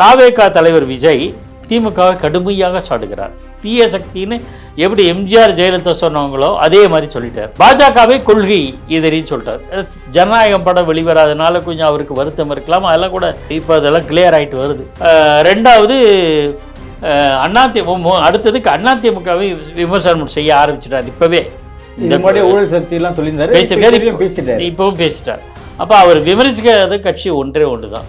தாவேகா தலைவர் விஜய் திமுகவை கடுமையாக சாடுகிறார். தீய சக்தின்னு எப்படி எம்ஜிஆர் ஜெயலலிதா சொன்னவங்களோ அதே மாதிரி சொல்லிட்டார். பாஜகவை கொள்கை எதிரின்னு சொல்லிட்டார். ஜனநாயகம் படம் வெளிவராதனால கொஞ்சம் அவருக்கு வருத்தம் இருக்கலாம். அதெல்லாம் கூட இப்போ அதெல்லாம் கிளியர் ஆயிட்டு வருது. ரெண்டாவது அதிமுக அடுத்ததுக்கு அதிமுகவை விமர்சனம் செய்ய ஆரம்பிச்சிட்டார் இப்பவே. ஊழல் சொல்லியிருந்தாரு. இதுலயும் பேசிட்டாரு. இப்பவும் பேசிட்டார். அப்போ அவர் விமர்சிக்காத கட்சி ஒன்றே ஒன்று தான்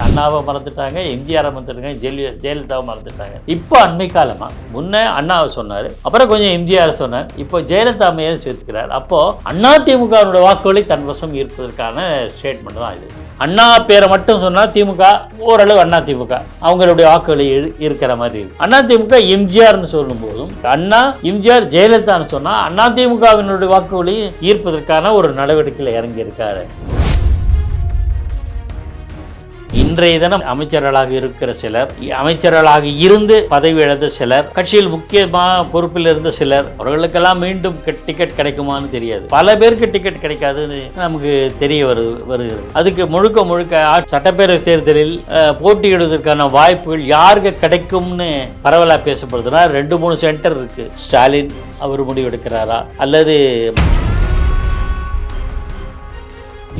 அண்ணாவை மறந்துட்டாங்க எம்ஜிஆரை மறந்துட்டாங்க ஜெயல ஜெயலலிதாவை மறந்துட்டாங்க. இப்போ அண்மை காலமா? முன்ன அண்ணாவை சொன்னார் அப்புறம் கொஞ்சம் எம்ஜிஆர் சொன்னார். இப்போ ஜெயலலிதா அம்மையை சேர்த்துக்கிறார். அப்போ அண்ணா திமுகவுடைய வாக்குகளை தன் வசம் ஈர்ப்பதற்கான ஸ்டேட்மெண்ட் தான் இது. அண்ணா பேரை மட்டும் சொன்னால் திமுக ஓரளவு அண்ணா திமுக அவங்களுடைய வாக்குகளை இரு- இருக்கிற மாதிரி இருக்கு. அண்ணா திமுக எம்ஜிஆர்னு சொல்லும் போதும் அண்ணா எம்ஜிஆர் ஜெயலலிதான்னு சொன்னால் அண்ணா திமுகவினுடைய வாக்குகளையும் ஈர்ப்பதற்கான ஒரு நடவடிக்கையில் இறங்கியிருக்காரு. இன்றைய தினம் அமைச்சர்களாக இருக்கிற சிலர் அமைச்சர்களாக இருந்து பதவி இழந்த சிலர் கட்சியில் முக்கியமாக பொறுப்பில் இருந்த சிலர் அவர்களுக்கெல்லாம் மீண்டும் டிக்கெட் கிடைக்குமான்னு தெரியாது. பல பேருக்கு டிக்கெட் கிடைக்காதுன்னு நமக்கு தெரிய வரு வருகிறது. அதுக்கு முழுக்க முழுக்க சட்டப்பேரவை தேர்தலில் போட்டியிடுவதற்கான வாய்ப்புகள் யாருக்கு கிடைக்கும்னு பரவலாக பேசப்படுதுன்னா ரெண்டு மூணு சென்டர் இருக்கு. ஸ்டாலின் அவர் முடிவெடுக்கிறாரா? அல்லது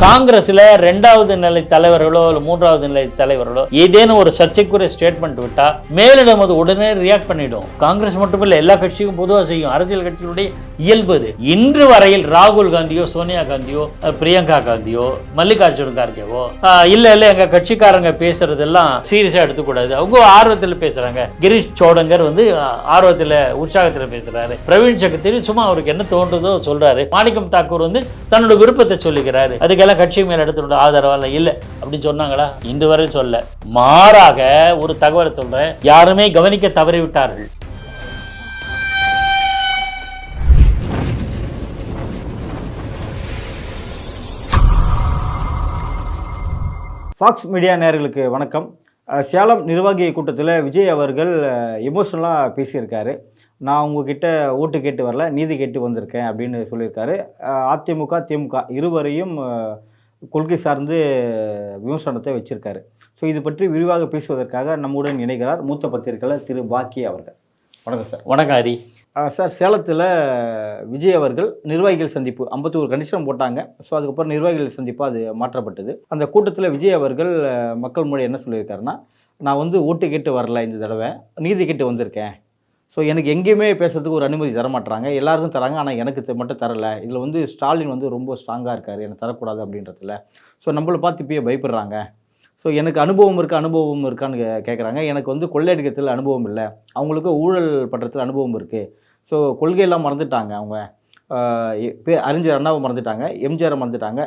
காங்கிரஸ்ல ரெண்டாவது நிலை தலைவர்களோ இல்ல மூன்றாவது நிலை தலைவர்களோ ஏதேனும் ஒரு சர்ச்சைக்குரிய ஸ்டேட்மெண்ட் விட்டா மேலிடம் அது உடனே ரியாக்ட் பண்ணிடும். காங்கிரஸ் மட்டுமில்ல எல்லா கட்சியும் பொதுவாக செய்யும். அரசியல் கட்சிகளுடைய இயல்பு அது. இன்று வரையில் ராகுல் காந்தியோ சோனியா காந்தியோ பிரியங்கா காந்தியோ மல்லிகார்ஜுன் கார்கேவோ இல்ல இல்ல எங்க கட்சிக்காரங்க பேசுறதெல்லாம் சீரியஸா எடுத்துக்கூடாது. அவங்க ஆர்வத்தில் பேசுறாங்க. கிரீஷ் சோடங்கர் வந்து ஆர்வத்தில் ஆர்வத்துல உற்சாகத்துல பேசுறாரு. பிரவீன் சக்கரவர்த்தி சும்மா அவருக்கு என்ன தோன்றுதோ சொல்றாரு. மாணிக்கம் தாக்கூர் வந்து தன்னோட விருப்பத்தை சொல்லிக்கிறாரு. அதுக்கெல்லாம் கட்சி மேல எடுத்துட்டு ஆதரவால இல்லை? அப்படின்னு சொன்னாங்களா? இன்று வரை சொல்ல. மாறாக ஒரு தகவலை சொல்றேன். யாருமே கவனிக்க தவறிவிட்டார்கள். ஃபாக்ஸ் மீடியா நேர்களுக்கு வணக்கம். சேலம் நிர்வாகி கூட்டத்தில் விஜய் அவர்கள் எமோஷனலாக பேசியிருக்காரு. நான் உங்ககிட்ட ஓட்டு கேட்டு வரல நீதி கேட்டு வந்திருக்கேன் அப்படின்னு சொல்லியிருக்காரு. அதிமுக திமுக இருவரையும் கொள்கை சார்ந்து விமர்சனத்தை வச்சிருக்காரு. ஸோ இது பற்றி விரிவாக பேசுவதற்காக நம்முடன் இணைகிறார் மூத்த பத்திரிகையாளர் திரு பாக்கி அவர்கள். வணக்கம் சார். வணக்கம் ஹரி. சார் சேலத்தில் விஜய் அவர்கள் நிர்வாகிகள் சந்திப்பு ஐம்பத்தி ஒரு கண்டிஷன் போட்டாங்க. ஸோ அதுக்கப்புறம் நிர்வாகிகள் சந்திப்பு அது மாற்றப்பட்டது. அந்த கூட்டத்தில் விஜய் அவர்கள் மக்கள் மொழி என்ன சொல்லியிருக்காருன்னா நான் வந்து ஓட்டு கேட்டு வரல இந்த தடவை நீதி கேட்டு வந்திருக்கேன். ஸோ எனக்கு எங்கேயுமே பேசுறதுக்கு ஒரு அனுமதி தரமாட்டுறாங்க எல்லாருக்கும் தராங்க. ஆனால் எனக்கு மட்டும் தரல. இதில் வந்து ஸ்டாலின் வந்து ரொம்ப ஸ்ட்ராங்காக இருக்கார். எனக்கு தரக்கூடாது அப்படின்றதுல. ஸோ நம்மளை பார்த்து இப்பயே பயப்படுறாங்க. ஸோ எனக்கு அனுபவம் இருக்கா? அனுபவம் இருக்கான்னு கேட்குறாங்க எனக்கு வந்து கொள்ளையடிக்கிறதுல அனுபவம் இல்லை. அவங்களுக்கு ஊழல் பண்ணுறதுல அனுபவம் இருக்குது ஸோ கொள்கையெல்லாம் மறந்துட்டாங்க அவங்க. அறிஞர் அண்ணாவை மறந்துட்டாங்க எம்ஜிஆரை மறந்துட்டாங்க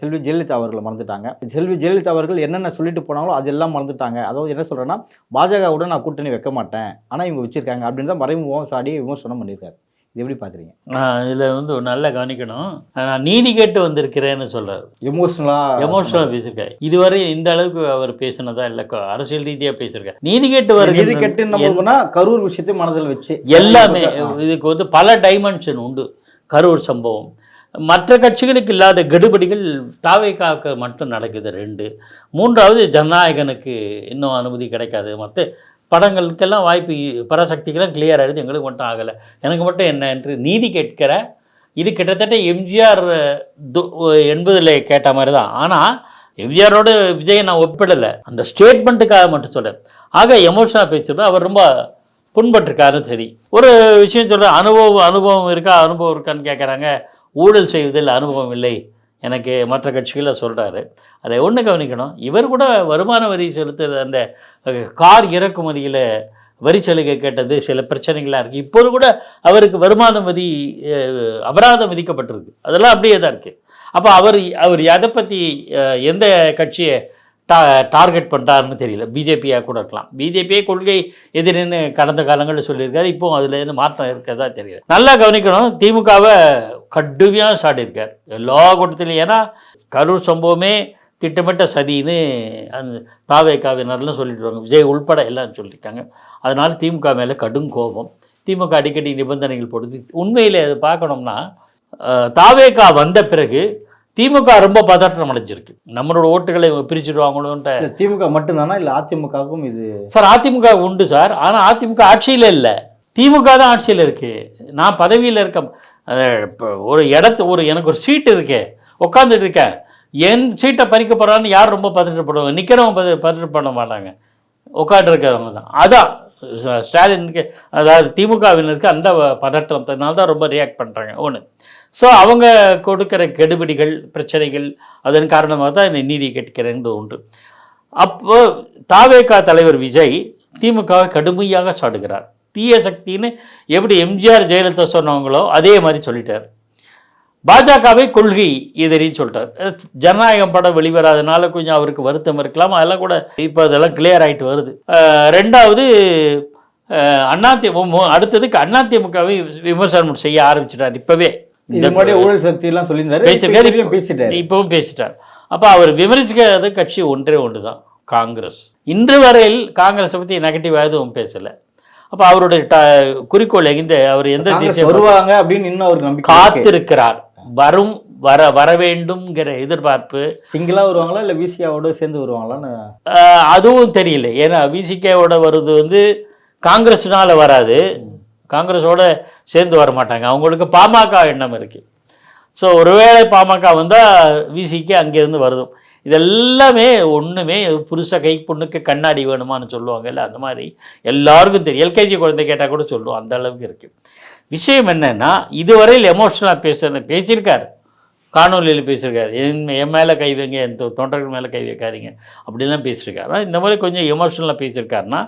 செல்வி ஜெயலலிதா அவர்களை மறந்துட்டாங்க. செல்வி ஜெயலலிதா அவர்கள் என்னென்ன சொல்லிட்டு போனாங்களோ அதெல்லாம் மறந்துட்டாங்க. அதாவது என்ன சொல்கிறேன்னா பாஜகவுடன் நான் கூட்டணி வைக்க மாட்டேன். ஆனால் இவங்க வச்சிருக்காங்க. அப்படின்னு தான் மறைமுகம் சாடி விமர்சனம் பண்ணியிருக்காரு. இது எப்படி பார்க்குறீங்க இதில் வந்து நல்லா கவனிக்கணும். நான் நீதி கேட்டு வந்திருக்கிறேன்னு சொல்றாரு. எமோஷனலாக எமோஷனலாக பேசியிருக்காரு. இதுவரை இந்த அளவுக்கு அவர் பேசினதா இல்லை அரசியல் ரீதியா பேசியிருக்காரு. நீதி கேட்டு நீதி வருகிறது கெட்டு நம்ம கரூர் விஷயத்தை மனதில் வச்சு எல்லாமே. இதுக்கு வந்து பல டைமென்ஷன் உண்டு. கரூர் சம்பவம். மற்ற கட்சிகளுக்கு இல்லாத கெடுபடிகள் தாவைக்காவுக்கு மட்டும் நடக்குது ரெண்டு. மூன்றாவது ஜனநாயகனுக்கு இன்னும் அனுமதி கிடைக்காது. மற்ற படங்களுக்கெல்லாம் வாய்ப்பு பராசக்திக்கெல்லாம் கிளியர் ஆகிடுது எங்களுக்கு மட்டும் ஆகலை. எனக்கு மட்டும் என்ன என்று நீதி கேட்கிற இது கிட்டத்தட்ட எம்ஜிஆர் எண்பதில் கேட்ட மாதிரி தான் ஆனால் எம்ஜிஆரோட விஜயை நான் ஒப்பிடலை. அந்த ஸ்டேட்மெண்ட்டுக்காக மட்டும் சொல்கிறேன் ஆக எமோஷனாக பேசுகிறது அவர் ரொம்ப புண்பட்டிருக்காருன்னு சரி. ஒரு விஷயம் சொல்கிறேன் அனுபவம் அனுபவம் இருக்கா? அனுபவம் இருக்கான்னு கேட்குறாங்க. ஊழல் செய்வதில் அனுபவம் இல்லை. எனக்கு மற்ற கட்சிகளில் சொல்கிறாரு அதை ஒன்று கவனிக்கணும். இவர் கூட வருமான வரி செலுத்துறது அந்த கார் இறக்குமதியில் வரி சலுகை கேட்டது சில பிரச்சனைகளாக இருக்குது இப்போது கூட அவருக்கு வருமான வரி அபராதம் விதிக்கப்பட்டிருக்கு. அதெல்லாம் அப்படியே தான் இருக்குது அப்போ அவர் அவர் எதை பற்றி எந்த கட்சியை டா டார்கெட் பண்ணுறாருன்னு தெரியல. பிஜேபியாக கூட இருக்கலாம். பிஜேபியே கொள்கை எதிரின்னு கடந்த காலங்களில் சொல்லியிருக்காரு இப்போ அதில் மாற்றம் இருக்கிறதா தெரியல. நல்லா கவனிக்கணும் திமுகவை கடுமையாக சாடியிருக்கார். எல்லா கூட்டத்திலையும் ஏன்னா கரூர் சம்பவமே திட்டமிட்ட சதின்னு அந்த தாவேக்காவினர்லாம் சொல்லிடுவாங்க. விஜய் உள்பட எல்லாம் சொல்லியிருக்காங்க. அதனால் திமுக மேலே கடும் கோபம். திமுக அடிக்கடி நிபந்தனைகள் போடுது. உண்மையில் அது பார்க்கணும்னா தாவேக்கா வந்த பிறகு திமுக ரொம்ப பதற்றம் அடைஞ்சிருக்கு. நம்மளோட ஓட்டுகளை பிரிச்சுடுவாங்களோன்ட்டு திமுக மட்டும்தானா? இல்ல அதிமுகவுக்கும் இது சார் அதிமுக உண்டு சார். ஆனால் அதிமுக ஆட்சியில் இல்லை. திமுக தான் ஆட்சியில் இருக்கு. நான் பதவியில் இருக்க ஒரு இடத்து ஒரு எனக்கு ஒரு சீட்டு இருக்கே. உட்காந்துட்டு இருக்கேன். என் சீட்டை பறிக்க போறான்னு யார் ரொம்ப பதற்றப்படுவாங்க நிற்கிறவங்க பத பதற்றப்பட மாட்டாங்க. உட்காந்து இருக்கிறவங்க தான். அதான். ஸ்ட- ஸ்டாலினுக்கு அதாவது திமுகவினருக்கு அந்த பதற்றத்தினால தான் ரொம்ப ரியாக்ட் பண்ணுறாங்க ஒன்று ஸோ அவங்க கொடுக்கிற கெடுபிடிகள் பிரச்சனைகள் அதன் காரணமாக தான் இந்த நீதி கேட்கிறேன் உண்டு. அப்போ தாவேகா தலைவர் விஜய் திமுகவை கடுமையாக சாடுகிறார். தீய சக்தின்னு எப்படி எம்ஜிஆர் ஜெயலலிதா சொன்னவங்களோ அதே மாதிரி சொல்லிட்டார். பாஜகவை கொள்கை எதிரின்னு சொல்லிட்டார். ஜனநாயகம் படம் வெளிவராதனால கொஞ்சம் அவருக்கு வருத்தம் இருக்கலாம். அதெல்லாம் கூட இப்போ அதெல்லாம் கிளியர் ஆகிட்டு வருது. ரெண்டாவது அதிமுக அடுத்ததுக்கு அதிமுகவை விமர்சனம் செய்ய ஆரம்பிச்சிட்டார் இப்போவே. ஊழல் சக்தி எல்லாம் சொல்லியிருந்தாரு பேசிட்டாரு. இப்பவும் பேசிட்டார். அப்போ அவர் விமர்சிக்காத கட்சி ஒன்றே ஒன்று தான் காங்கிரஸ். இன்று வரையில் காங்கிரஸை பற்றி நெகட்டிவாக எதுவும் பேசலை. அப்போ அவருடைய குறிக்கோள் எந்த அவர் எந்த காங்கிரஸ் திசை வருவாங்க அப்படின்னு இன்னும் இருக்கு. காத்திருக்கிறார். வரும் வர வர வேண்டும்ங்கிற எதிர்பார்ப்பு. சிங்கிளா வருவாங்களா இல்ல விசியாவோட சேர்ந்து வருவாங்களான்னு? அதுவும் தெரியல. ஏன்னா விசிகேவோட வருது வந்து காங்கிரஸ்னால வராது. காங்கிரஸோட சேர்ந்து வர மாட்டாங்க. அவங்களுக்கு பாமக எண்ணம் இருக்குது ஸோ ஒருவேளை பாமக வந்தால் விசிக்கு அங்கேருந்து வருதும் இதெல்லாமே ஒன்றுமே புதுசாக கை பொண்ணுக்கு கண்ணாடி வேணுமான்னு சொல்லுவாங்கல்ல அந்த மாதிரி எல்லாருக்கும் தெரியும். எல்கேஜி குழந்தை கேட்டால் கூட சொல்லுவோம் அந்த அளவுக்கு இருக்குது விஷயம் என்னென்னா இதுவரையில் எமோஷனலாக பேச பேசியிருக்காரு. காணொலியில் பேசியிருக்காரு. என் என் மேலே கை வைங்க என் தொண்டர்கள் மேலே கை வைக்காதீங்க. அப்படிலாம் பேசியிருக்காரு. இந்த மாதிரி கொஞ்சம் எமோஷனலாக பேசியிருக்காருன்னா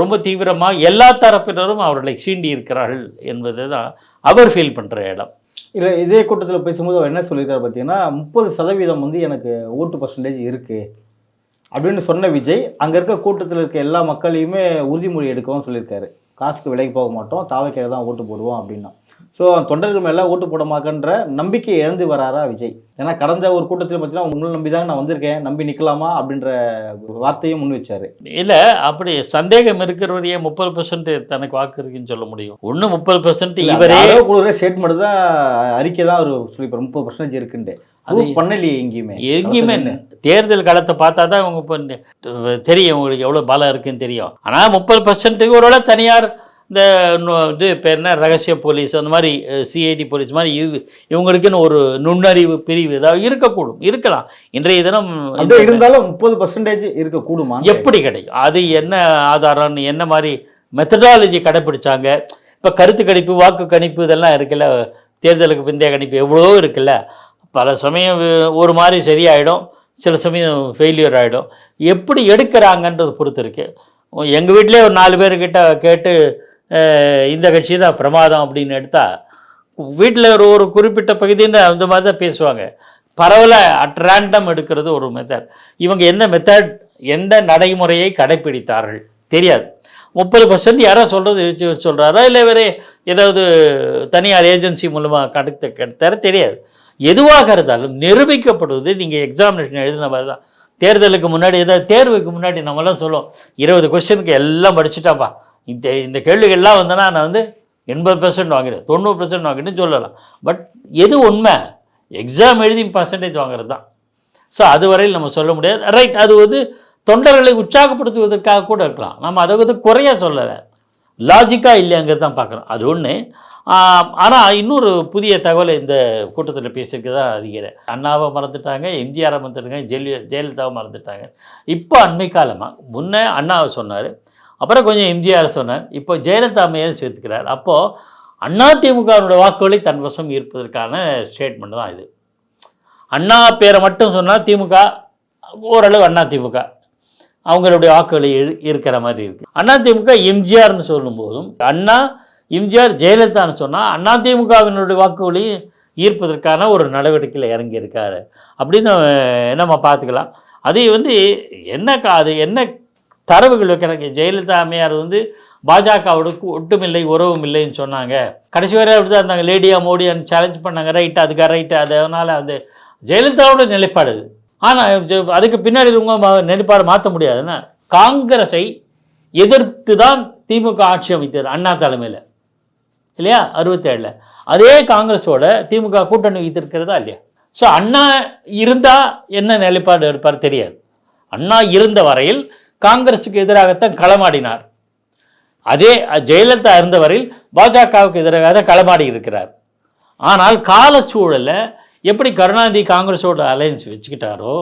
ரொம்ப தீவிரமாக எல்லா தரப்பினரும் அவர்களை சீண்டி இருக்கிறார்கள் என்பது தான் அவர் ஃபீல் பண்ணுற இடம். இல்லை இதே கூட்டத்தில் பேசும்போது அவர் என்ன சொல்லியிருக்காரு பார்த்தீங்கன்னா முப்பது சதவீதம் வந்து எனக்கு ஓட்டு பர்சன்டேஜ் இருக்குது அப்படின்னு சொன்ன விஜய் அங்கே இருக்க கூட்டத்தில் இருக்க எல்லா மக்களையுமே உறுதிமொழி எடுக்கவும் சொல்லியிருக்காரு. காசுக்கு விலைக்கு போக மாட்டோம் தாவைக்காக தான் ஓட்டு போடுவோம் அப்படின்னா. ஸோ தொண்டர்கள் மேலே ஓட்டு போட மாட்டேன்ற நம்பிக்கை இழந்து வராரா விஜய்? ஏன்னா கடந்த ஒரு கூட்டத்தில் பார்த்தீங்கன்னா உங்களை நம்பி தான் நான் வந்திருக்கேன். நம்பி நிற்கலாமா அப்படின்ற ஒரு வார்த்தையும் முன் வச்சாரு. இல்லை அப்படி சந்தேகம் இருக்கிறவரையே முப்பது பர்சன்ட் தனக்கு வாக்கு இருக்குன்னு சொல்ல முடியும். ஒன்று முப்பது பர்சன்ட் இவரே குழுவே ஸ்டேட்மெண்ட் தான் அறிக்கை தான் அவர் சொல்லிப்பார். முப்பது பர்சன்டேஜ் இருக்குன்ட்டு. அது பண்ணலையே எங்கேயுமே. எங்கேயுமே தேர்தல் காலத்தை பார்த்தா தான் இவங்க இப்போ தெரியும் உங்களுக்கு எவ்வளோ பலம் இருக்குன்னு தெரியும். ஆனால் முப்பது பர்சன்ட்டுக்கு ஒருவேளை தனியார் இந்த இது இப்போ என்ன? ரகசிய போலீஸ் அந்த மாதிரி சிஐடி போலீஸ் மாதிரி இவ இவங்களுக்குன்னு ஒரு நுண்ணறிவு பிரிவு ஏதாவது இருக்கக்கூடும் இருக்கலாம். இன்றைய தினம் இருந்தாலும் முப்பது பர்சன்டேஜ் இருக்க கூடுமா எப்படி கிடைக்கும்? அது என்ன ஆதாரம் என்ன மாதிரி மெத்தடாலஜி கடைப்பிடிச்சாங்க? இப்போ கருத்து கணிப்பு வாக்கு கணிப்பு இதெல்லாம் இருக்குல்ல தேர்தலுக்கு பிந்தைய கணிப்பு எவ்வளோ இருக்குல்ல. பல சமயம் ஒரு மாதிரி சரியாயிடும் சில சமயம் ஃபெயிலியர் ஆகிடும் எப்படி எடுக்கிறாங்கன்றது பொறுத்து இருக்கு. எங்கள் வீட்டிலே ஒரு நாலு பேர்கிட்ட கேட்டு இந்த கட்சி தான் பிரமாதம் அப்படின்னு எடுத்தால் வீட்டில் ஒரு ஒரு குறிப்பிட்ட பகுதின்னு அந்த மாதிரி தான் பேசுவாங்க. பரவல அட்ராண்டம் எடுக்கிறது ஒரு மெத்தட் இவங்க எந்த மெத்தட் எந்த நடைமுறையை கடைப்பிடித்தார்கள்? தெரியாது. முப்பது பர்சன்ட் யாரோ சொல்கிறது சொல்கிறாரா இல்லை வேறு ஏதாவது தனியார் ஏஜென்சி மூலமாக கடத்த கெடுத்தார? தெரியாது. எதுவாக இருந்தாலும் நிரூபிக்கப்படுவது நீங்கள் எக்ஸாமினேஷன் எழுதின மாதிரி தான். தேர்தலுக்கு முன்னாடி ஏதாவது தேர்வுக்கு முன்னாடி நம்மலாம் சொல்லுவோம் இருபது கொஸ்டினுக்கு எல்லாம் படிச்சுட்டாப்பா இந்த இந்த கேள்விகள்லாம் வந்தனா நான் வந்து எண்பது பர்சன்ட் வாங்கிடுவேன் தொண்ணூறு பர்சன்ட் வாங்கிட்டு சொல்லலாம். பட் எது உண்மை? எக்ஸாம் எழுதி பர்சன்டேஜ் வாங்குறது தான். ஸோ அதுவரையில் நம்ம சொல்ல முடியாது. ரைட் அது வந்து தொண்டர்களை உற்சாகப்படுத்துவதற்காக கூட இருக்கலாம். நம்ம அதை வந்து குறைய சொல்லலை. லாஜிக்காக இல்லையாங்கிறது தான் பார்க்குறோம். அது ஒன்று ஆனால் இன்னொரு புதிய தகவலை இந்த கூட்டத்தில் பேசியிருக்கதா அதிகம் அண்ணாவை மறந்துட்டாங்க எம்ஜிஆரை மறந்துட்டாங்க ஜெயலலிதாவை மறந்துட்டாங்க. இப்போ அண்மை காலமாக முன்னே அண்ணாவை சொன்னார் அப்புறம் கொஞ்சம் எம்ஜிஆர் சொன்னார் இப்போ ஜெயலலிதா அம்மையார் சேர்த்துக்கிறார். அப்போது அதிமுகவினுடைய வாக்குகளை தன் வசம் ஈர்ப்பதற்கான ஸ்டேட்மெண்ட் தான் இது. அண்ணா பேரை மட்டும் சொன்னால் திமுக ஓரளவு அண்ணா திமுக அவங்களுடைய வாக்குகளை இரு- இருக்கிற மாதிரி இருக்குது அண்ணா திமுக எம்ஜிஆர்னு சொல்லும்போதும் அண்ணா எம்ஜிஆர் ஜெயலலிதான்னு சொன்னால் அண்ணா திமுகவினுடைய வாக்குகளையும் ஈர்ப்பதற்கான ஒரு நடவடிக்கையில் இறங்கியிருக்காரு. அப்படின்னு நம்ம பார்த்துக்கலாம். அது வந்து என்ன கா- அது என்ன தரவுகள் வைக்கிறாங்க. ஜெயலலிதா அம்மையார் வந்து பாஜகவோட ஒட்டுமில்லை உறவும் இல்லைன்னு சொன்னாங்க. கடைசி வரை அப்படி தான் இருந்தாங்க. லேடியா மோடியான்னு சேலஞ்ச் பண்ணாங்க. ரைட் அதுக்காக ரைட்டு அதனால் அது ஜெயலலிதாவோட நிலைப்பாடு அது. ஆனால் அதுக்கு பின்னாடி இருக்கவங்க நிலைப்பாடு மாற்ற முடியாதுன்னா காங்கிரஸை எதிர்த்து தான் திமுக ஆட்சி அமைத்தது அண்ணா தலைமையில். இல்லையா? அறுபத்தேழில். அதே காங்கிரஸோட திமுக கூட்டணி வைத்திருக்கிறதா இல்லையா? ஸோ அண்ணா இருந்தால் என்ன நிலைப்பாடு எடுப்பார் தெரியாது. அண்ணா இருந்த வரையில் காங்கிரஸுக்கு எதிராகத்தான் களமாடினார். அதே ஜெயலலிதா இருந்தவரில் பாஜகவுக்கு எதிராக தான் களமாடி இருக்கிறார். ஆனால் காலச்சூழலில் எப்படி கருணாநிதி காங்கிரஸோட அலையன்ஸ் வச்சுக்கிட்டாரோ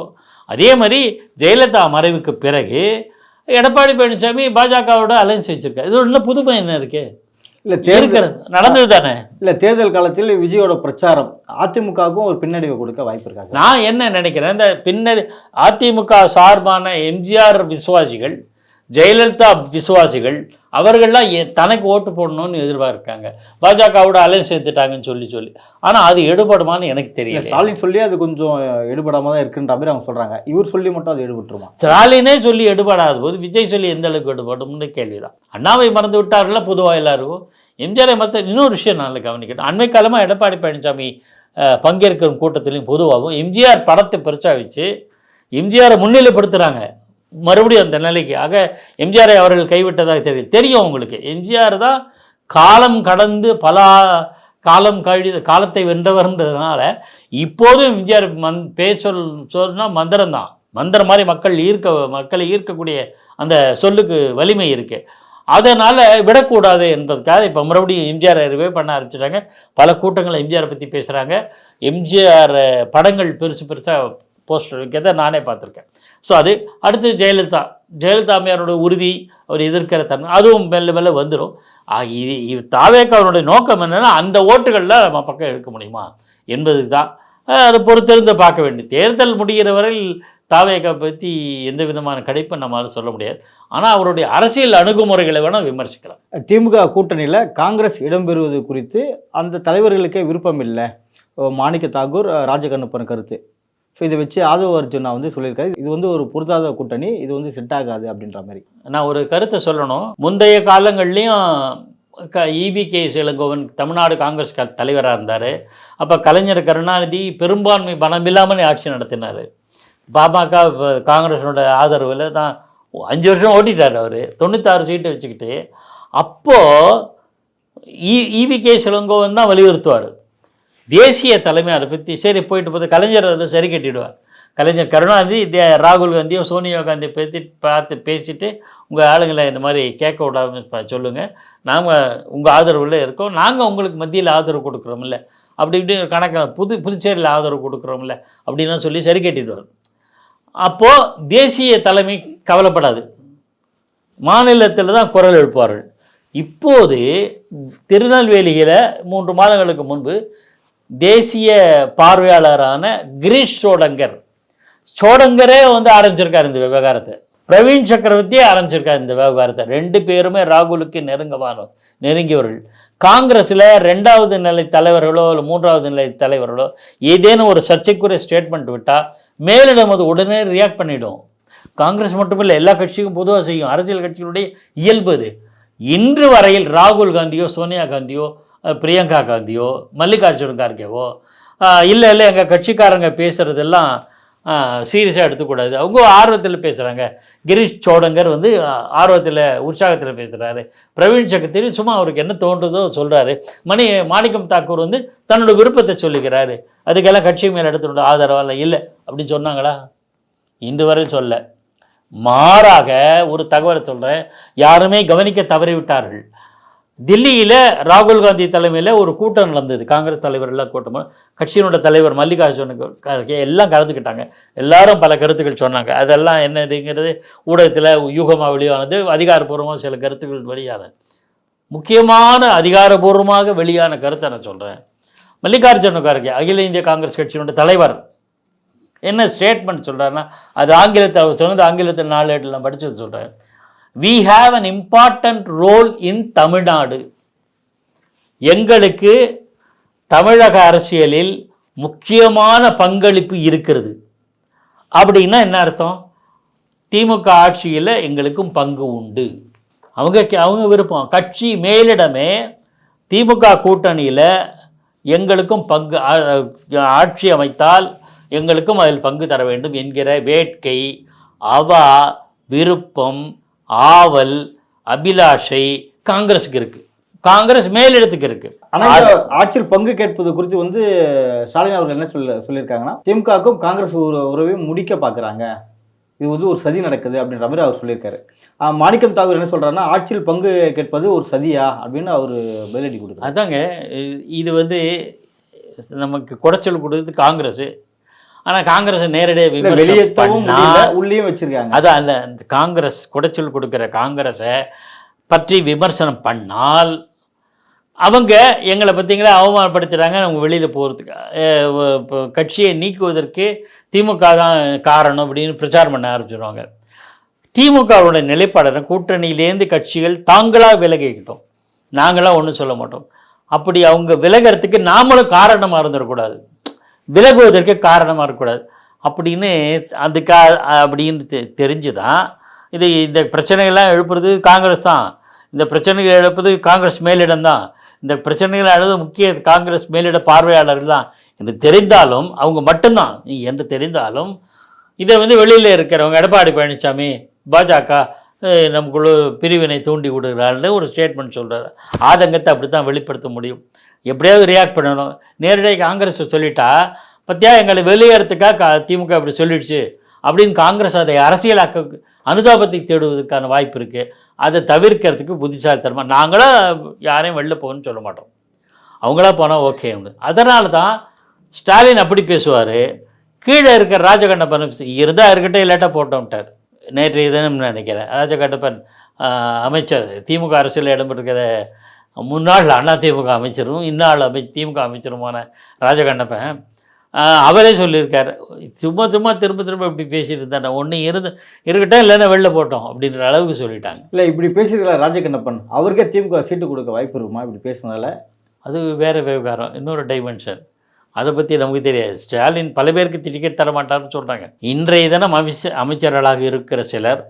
அதே மாதிரி ஜெயலலிதா மறைவுக்கு பிறகு எடப்பாடி பழனிசாமி பாஜகவோட அலையன்ஸ் வச்சுருக்காரு. இது ஒன்றும் புதுமை என்ன இருக்கு? இல்ல தேர்தல் நடந்தது தானே? இல்ல தேர்தல் காலத்தில் விஜயோட பிரச்சாரம் அதிமுகவுக்கும் ஒரு பின்னடைவை கொடுக்க வாய்ப்பு இருக்காங்க நான் என்ன நினைக்கிறேன் இந்த பின்னர் அதிமுக சார்பான எம்ஜிஆர் விசுவாசிகள் ஜெயலலிதா விசுவாசிகள் அவர்கள்லாம் தனக்கு ஓட்டு போடணும்னு எதிர்பார்க்காங்க. பாஜகவோட அலை சேர்த்துட்டாங்கன்னு சொல்லி சொல்லி. ஆனால் அது எடுபடுமான்னு எனக்கு தெரியல ஸ்டாலின் சொல்லி அது கொஞ்சம் எடுபடாம தான் இருக்குன்ற மாதிரி அவங்க சொல்றாங்க. இவர் சொல்லி மட்டும் அது எடுபட்டுருமா? ஸ்டாலினே சொல்லி எடுபடாத போது விஜய் சொல்லி எந்த அளவுக்கு எடுபடும்னு கேள்விதான். அண்ணாவை மறந்து விட்டார்களா பொதுவாக எல்லாருக்கும். எம்ஜிஆரை மற்ற இன்னொரு விஷயம் நான் கவனிக்கணும் அண்மை காலமாக எடப்பாடி பழனிசாமி பங்கேற்கும் கூட்டத்திலையும் பொதுவாகவும் எம்ஜிஆர் படத்தை பெருசா வச்சு எம்ஜிஆரை முன்னிலைப்படுத்துகிறாங்க மறுபடியும் அந்த நிலைக்கு ஆக எம்ஜிஆரை அவர்கள் கைவிட்டதாக தெரியும் தெரியும் உங்களுக்கு. எம்ஜிஆர் தான் காலம் கடந்து பல காலம் கழி காலத்தை வென்றவர்ன்றதுனால இப்போதும் எம்ஜிஆர் மந் பேசொல் சொன்னா மந்திரம் தான். மந்திரம் மாதிரி மக்கள் ஈர்க்க மக்களை ஈர்க்கக்கூடிய அந்த சொல்லுக்கு வலிமை இருக்கு. அதனால் விடக்கூடாது என்பதுக்காக இப்போ மறுபடியும் எம்ஜிஆர் அறிவே பண்ண ஆரம்பிச்சிட்டாங்க. பல கூட்டங்கள் எம்ஜிஆரை பற்றி பேசுகிறாங்க எம்ஜிஆர் படங்கள் பெருசு பெருசாக போஸ்டர் வைக்கிறத நானே பார்த்துருக்கேன். ஸோ அது அடுத்து ஜெயலலிதா. ஜெயலலிதா அம்மையாரோட உறுதி அவர் எதிர்க்கிற தன்மை அதுவும் மெல்ல மெல்ல வந்துடும் இது இது தாவேக்கு அவருடைய நோக்கம் என்னென்னா அந்த ஓட்டுகளில் நம்ம பக்கம் எடுக்க முடியுமா என்பதுக்கு தான் அதை பொறுத்திருந்து பார்க்க வேண்டும் தேர்தல் முடிகிற வரையில் தாவேக்கா பற்றி எந்த விதமான கணிப்பை நம்மளால் சொல்ல முடியாது. ஆனால் அவருடைய அரசியல் அணுகுமுறைகளை வேணால் விமர்சிக்கலாம். திமுக கூட்டணியில் காங்கிரஸ் இடம்பெறுவது குறித்து அந்த தலைவர்களுக்கே விருப்பம் இல்லை. மாணிக்க தாகூர் ராஜகண்ணப்பன் கருத்து. ஸோ இதை வச்சு ஆதவ அர்ஜுனா வந்து சொல்லியிருக்காரு. இது வந்து ஒரு பொருத்தாத கூட்டணி இது வந்து செட் ஆகாது அப்படின்ற மாதிரி. நான் ஒரு கருத்தை சொல்லணும். முந்தைய காலங்கள்லேயும் க EV K Elangovan Tamil Nadu Congress க தலைவராக இருந்தார். அப்போ கலைஞர் கருணாநிதி பெரும்பான்மை பணம் இல்லாமல் ஆட்சி நடத்தினார். பாமக வ- காங்கிரஸோட ஆதரவில் தான் அஞ்சு வருஷம் ஓட்டிட்டார் அவர். தொண்ணூத்தாறு சீட்டை வச்சுக்கிட்டு. அப்போது e, E EV K Elangovan தான் வலியுறுத்துவார். தேசிய தலைமை அதை பற்றி சரி போயிட்டு போது கலைஞர் அதை சரி கட்டிடுவார். கலைஞர் கருணாநிதி தே ராகுல் காந்தியோ சோனியா காந்தியை பற்றி பார்த்து பேசிட்டு உங்கள் ஆளுங்களை இந்த மாதிரி கேட்க விடாமல் சொல்லுங்கள் நாங்கள் உங்கள் ஆதரவில் இருக்கோம். நாங்கள் உங்களுக்கு மத்தியில் ஆதரவு கொடுக்குறோம்ல. அப்படி இப்படி கணக்கு புது புதுச்சேரியில் ஆதரவு கொடுக்குறோம்ல அப்படின்லாம் சொல்லி சரி கட்டிடுவார். அப்போது தேசிய தலைமை கவலைப்படாது. மாநிலத்தில் தான் குரல் எழுப்புவார்கள். இப்போது திருநெல்வேலியில் மூன்று மாதங்களுக்கு முன்பு தேசிய பார்வையாளரான கிரீஷ் சோடங்கர். சோடங்கரே வந்து ஆரம்பிச்சிருக்காரு இந்த விவகாரத்தை. பிரவீன் சக்கரவர்த்தியே ஆரம்பிச்சிருக்காரு இந்த விவகாரத்தை. ரெண்டு பேருமே ராகுலுக்கு நெருங்கமான நெருங்கியவர்கள். காங்கிரஸில் ரெண்டாவது நிலை தலைவர்களோ இல்லை மூன்றாவது நிலை தலைவர்களோ ஏதேனும் ஒரு சர்ச்சைக்குரிய ஸ்டேட்மெண்ட் விட்டால் மேலிடம் அது உடனே ரியாக்ட் பண்ணிவிடும் காங்கிரஸ் மட்டுமில்லை எல்லா கட்சியும் பொதுவாக செய்யும். அரசியல் கட்சிகளுடைய இயல்பு அது இன்று வரையில் ராகுல் காந்தியோ சோனியா காந்தியோ பிரியங்கா காந்தியோ மல்லிகார்ஜுன கார்கேவோ இல்லை இல்லை எங்கள் கட்சிக்காரங்க பேசுகிறதெல்லாம் சீரியஸாக எடுத்துக்கூடாது. அவங்க ஆர்வத்தில் பேசுகிறாங்க கிரீஷ் சோடங்கர் வந்து ஆர்வத்தில் உற்சாகத்தில் பேசுகிறாரு பிரவீன் சக்கரவர்த்தி சும்மா அவருக்கு என்ன தோன்றுதோ சொல்கிறாரு மணி மாணிக்கம் தாக்கூர் வந்து தன்னோட விருப்பத்தை சொல்லிக்கிறாரு. அதுக்கெல்லாம் கட்சி மேல் எடுத்துட்டு ஆதரவால இல்லை அப்படின்னு சொன்னாங்களா? இன்று வரை சொல்ல. மாறாக ஒரு தகவலை சொல்கிறேன் யாருமே கவனிக்க தவறிவிட்டார்கள். தில்லியில் ராகுல் காந்தி தலைமையில் ஒரு கூட்டம் நடந்தது. காங்கிரஸ் தலைவர் எல்லாம் கூட்டமும் கட்சியினோட தலைவர் மல்லிகார்ஜுனுக்கு எல்லாம் கலந்துக்கிட்டாங்க. எல்லாரும் பல கருத்துக்கள் சொன்னாங்க. அதெல்லாம் என்னதுங்கிறது ஊடகத்தில் யூகமாக வெளியானது அதிகாரப்பூர்வமாக சில கருத்துக்கள் வெளியானது முக்கியமான அதிகாரபூர்வமாக வெளியான கருத்தை நான் சொல்கிறேன் மல்லிகார்ஜுன கார்கே அகில இந்திய காங்கிரஸ் கட்சியினுடைய தலைவர் என்ன ஸ்டேட்மெண்ட் சொல்கிறாருன்னா அது ஆங்கிலத்தை அவர் சொன்னது ஆங்கிலத்தில் நாலு ஏட்டில் நான் படிச்சது சொல்கிறேன் we have an important role in Tamil Nadu. எங்களுக்கு தமிழக அரசியலில் முக்கியமான பங்களிப்பு இருக்கிறது. அப்படின்னா என்ன அர்த்தம்? திமுக ஆட்சியில் எங்களுக்கும் பங்கு உண்டு. அவங்க கே- அவங்க விருப்பம். கட்சி மேலிடமே திமுக கூட்டணியில் எங்களுக்கும் பங்கு ஆட்சி அமைத்தால் எங்களுக்கும் அதில் பங்கு தர வேண்டும் என்கிற வேட்கை அவா விருப்பம் ஆவல் அபிலாஷை காங்கிரஸுக்கு இருக்குது காங்கிரஸ் மேலிடத்துக்கு இருக்கு. ஆனா இந்த ஆட்சியில் பங்கு கேட்பது குறித்து வந்து ஸ்டாலின் அவர்கள் என்ன சொல்ல சொல்லியிருக்காங்கன்னா திமுகவுக்கும் காங்கிரஸ் உற- உறவையும் முடிக்க பார்க்கறாங்க. இது வந்து ஒரு சதி நடக்குது அப்படின்ற மாதிரி அவர் சொல்லியிருக்காரு. மாணிக்கம் தாகூர் என்ன சொல்றாருன்னா ஆட்சியில் பங்கு கேட்பது ஒரு சதியா அப்படின்னு அவர் பதிலடி கொடுக்குறாரு. அதாங்க இது வந்து நமக்கு குடைச்சல் கொடுத்தது காங்கிரஸ். ஆனா காங்கிரஸ் நேரடியாக வெளியேற்றவும் உள்ளேயும் வச்சிருக்காங்க. அதான் அந்த காங்கிரஸ் குடைச்சல் கொடுக்குற காங்கிரஸை பற்றி விமர்சனம் பண்ணால் அவங்க எங்களை பார்த்தீங்களா அவமானப்படுத்துகிறாங்க அவங்க வெளியில் போகிறதுக்கு கட்சியை நீக்குவதற்கு திமுக தான் காரணம் அப்படின்னு பிரச்சாரம் பண்ண ஆரம்பிச்சிடுவாங்க திமுகவோட நிலைப்பாடு கூட்டணியிலேருந்து கட்சிகள் தாங்களாக விலகிக்கிட்டோம். நாங்களாம் ஒன்றும் சொல்ல மாட்டோம். அப்படி அவங்க விலகிறதுக்கு நாமளும் காரணமாக இருந்துடக்கூடாது. விலகுவதற்கு காரணமாக இருக்கக்கூடாது. அப்படின்னு அந்த கா அப்படின்னு தெ தெரிஞ்சு தான் இது இந்த பிரச்சனைகள்லாம் எழுப்புறது காங்கிரஸ் தான். இந்த பிரச்சனைகள் எழுப்புறது காங்கிரஸ் மேலிடம் தான். இந்த பிரச்சனைகளை எழுது முக்கிய காங்கிரஸ் மேலிட பார்வையாளர்கள் தான். என்று தெரிந்தாலும் அவங்க மட்டும்தான். என்று தெரிந்தாலும் இதை வந்து வெளியில் இருக்கிறவங்க எடப்பாடி பழனிசாமி பாஜக நமக்குள்ள பிரிவினை தூண்டி கொடுக்குறாள் ஒரு ஸ்டேட்மெண்ட் சொல்கிறாரு ஆதங்கத்தை அப்படி தான் வெளிப்படுத்த முடியும். எப்படியாவது ரியாக்ட் பண்ணணும். நேரடியாக காங்கிரஸ் சொல்லிட்டா பத்தியா எங்களை வெளியேறதுக்காக திமுக அப்படி சொல்லிடுச்சு அப்படின்னு காங்கிரஸ் அதை அரசியலாக்க அனுதாபத்தை தேடுவதற்கான வாய்ப்பு இருக்குது அதை தவிர்க்கிறதுக்கு புத்திசாலித்தனமாக நாங்களும் யாரையும் வெளில போகணும்னு சொல்ல மாட்டோம். அவங்களா போனால் ஓகே அதனால தான் ஸ்டாலின் அப்படி பேசுவார். கீழே இருக்கிற ராஜகண்ணப்பன் இருந்தால் இருக்கட்டும் இல்லாட்டா போட்டோம்ட்டார். நேற்றைய தினம் நினைக்கிறேன். ராஜகண்ணப்பன் ஆஹ், அமைச்சர் திமுக அரசியல் இடம்பெற்றிருக்கிற முன்னாள் அண்ணா திமுக அமைச்சரும் இந்நாள் அமை திமுக அமைச்சருமான ராஜகண்ணப்பன் அவரே சொல்லியிருக்கார். சும்மா சும்மா திரும்ப திரும்ப இப்படி பேசிட்டு இருந்தா ஒன்று இருந்து இருக்கட்டும் இல்லைன்னா வெளில போட்டோம் அப்படின்ற அளவுக்கு சொல்லிட்டாங்க. இல்ல இப்படி பேசியிருக்கலாம் ராஜகண்ணப்பன் அவருக்கே திமுக சீட்டு கொடுக்க வாய்ப்பு இருக்குமா? இப்படி பேசுனதால? அது வேறு விவகாரம் இன்னொரு டைமென்ஷன் அதை பற்றி நமக்கு தெரியாது. ஸ்டாலின் பல பேருக்கு டிக்கெட் தர மாட்டார்னு சொல்கிறாங்க இன்றைய தினம் அமைச்ச அமைச்சர்களாக இருக்கிற சிலர்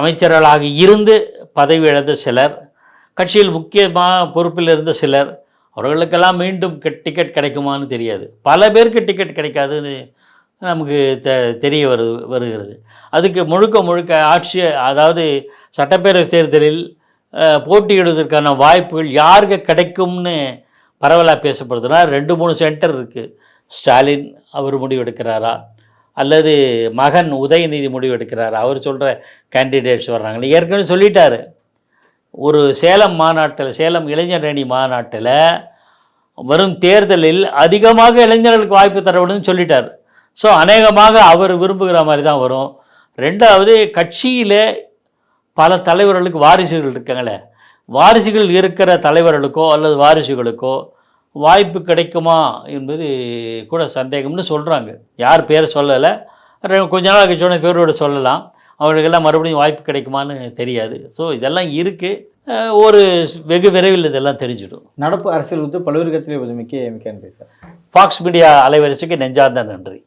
அமைச்சர்களாக இருந்து பதவி இழந்த சிலர் கட்சியில் முக்கியமாக பொறுப்பில் இருந்த சிலர் அவர்களுக்கெல்லாம் மீண்டும் டிக்கெட் கிடைக்குமான்னு தெரியாது. பல பேருக்கு டிக்கெட் கிடைக்காதுன்னு நமக்கு தெ தெரிய வரு வருகிறது. அதுக்கு முழுக்க முழுக்க ஆட்சி அதாவது சட்டப்பேரவை தேர்தலில் போட்டியிடுவதற்கான வாய்ப்புகள் யாருக்கு கிடைக்கும்னு பரவலாக பேசப்படுதுன்னா ரெண்டு மூணு சென்டர் இருக்குது ஸ்டாலின் அவர் முடிவெடுக்கிறாரா அல்லது மகன் உதயநிதி முடிவெடுக்கிறாரா அவர் சொல்கிற கேண்டிடேட்ஸ் வர்றாங்களே ஏற்கனவே சொல்லிட்டார். ஒரு சேலம் மாநாட்டில் சேலம் இளைஞர் அணி மாநாட்டில் வரும் தேர்தலில் அதிகமாக இளைஞர்களுக்கு வாய்ப்பு தரப்படுன்னு சொல்லிட்டார். ஸோ அநேகமாக அவர் விரும்புகிற மாதிரி தான் வரும். ரெண்டாவது கட்சியில் பல தலைவர்களுக்கு வாரிசுகள் இருக்காங்களே. வாரிசுகள் இருக்கிற தலைவர்களுக்கோ அல்லது வாரிசுகளுக்கோ வாய்ப்பு கிடைக்குமா என்பது கூட சந்தேகம்னு சொல்கிறாங்க யார் பேர் சொல்லலை. கொஞ்ச நாள் கழிச்சோடனே பேரோட சொல்லலாம். அவர்களுக்கெல்லாம் மறுபடியும் வாய்ப்பு கிடைக்குமான்னு தெரியாது. ஸோ இதெல்லாம் இருக்குது ஒரு வெகு விரைவில் இதெல்லாம் தெரிஞ்சிடும். நடப்பு அரசியல் வந்து பல்வேறு மிக்க மிக்க நன்றி சார். ஃபாக்ஸ் மீடியா அலைவரிசைக்கு நெஞ்சார்ந்த நன்றி.